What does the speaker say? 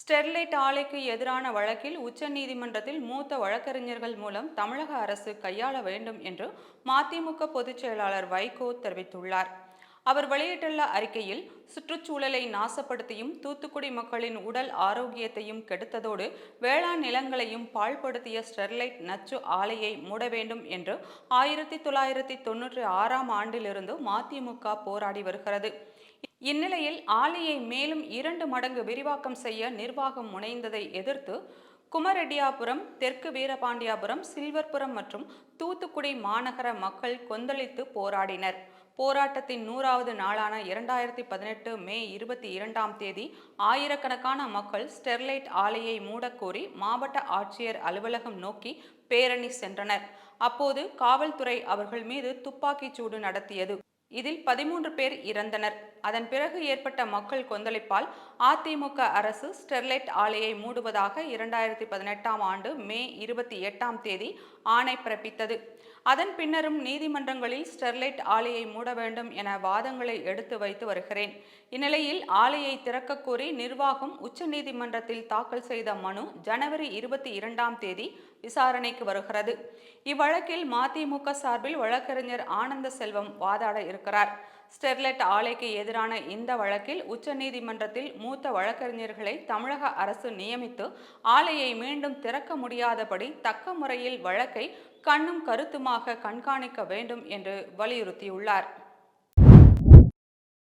Sterlite ஆலைக்கு எதிரான வழக்கில் உச்சநீதிமன்றத்தில் மூத்த வழக்கறிஞர்கள் மூலம் தமிழக அரசு கையாள வேண்டும் என்று மதிமுக பொதுச் செயலாளர் வைகோ தெரிவித்துள்ளார். அவர் வெளியிட்டுள்ள அறிக்கையில் சுற்றுச்சூழலை நாசப்படுத்தியும் தூத்துக்குடி மக்களின் உடல் ஆரோக்கியத்தையும் கெடுத்ததோடு வேளாண் நிலங்களையும் பாழ்படுத்திய ஸ்டெர்லைட் நச்சு ஆலையை மூட வேண்டும் என்று ஆயிரத்தி தொள்ளாயிரத்தி தொன்னூற்றி ஆறாம் ஆண்டிலிருந்து மதிமுக போராடி வருகிறது. இந்நிலையில் ஆலையை மேலும் இரண்டு மடங்கு விரிவாக்கம் செய்ய நிர்வாகம் முனைந்ததை எதிர்த்து குமரெட்டியாபுரம் தெற்கு வீரபாண்டியாபுரம் சில்வர்புரம் மற்றும் தூத்துக்குடி மாநகர மக்கள் கொந்தளித்து போராடினர். போராட்டத்தின் நூறாவது நாளான இரண்டாயிரத்தி பதினெட்டு மே இருபத்தி இரண்டாம் தேதி ஆயிரக்கணக்கான மக்கள் ஸ்டெர்லைட் ஆலையை மூடக்கோரி மாவட்ட ஆட்சியர் அலுவலகம் நோக்கி பேரணி சென்றனர். அப்போது காவல்துறை அவர்கள் மீது துப்பாக்கிச் சூடு நடத்தியது. இதில் பதிமூன்று பேர் இறந்தனர். அதன் பிறகு ஏற்பட்ட மக்கள் கொந்தளிப்பால் அதிமுக அரசு ஸ்டெர்லைட் ஆலையை மூடுவதாக இரண்டாயிரத்தி பதினெட்டாம் ஆண்டு மே இருபத்தி எட்டாம் தேதி ஆணை பிறப்பித்தது. அதன் பின்னரும் நீதிமன்றங்களில் ஸ்டெர்லைட் ஆலையை மூட வேண்டும் என வாதங்களை எடுத்து வைத்து வருகிறேன். இந்நிலையில் ஆலையை திறக்க கோரி நிர்வாகம் உச்சநீதிமன்றத்தில் தாக்கல் செய்த மனு ஜனவரி இருபத்தி இரண்டாம் தேதி விசாரணைக்கு வருகிறது. இவ்வழக்கில் மதிமுக சார்பில் வழக்கறிஞர் ஆனந்த செல்வம் வாதாட இருக்கிறார். ஸ்டெர்லைட் ஆலைக்கு எதிரான இந்த வழக்கில் உச்சநீதிமன்றத்தில் மூத்த வழக்கறிஞர்களை தமிழக அரசு நியமித்து ஆலையை மீண்டும் திறக்க முடியாதபடி தக்க முறையில் வழக்கை கண்ணும் கருத்துமாக கண்காணிக்க வேண்டும் என்று வலியுறுத்தியுள்ளார்.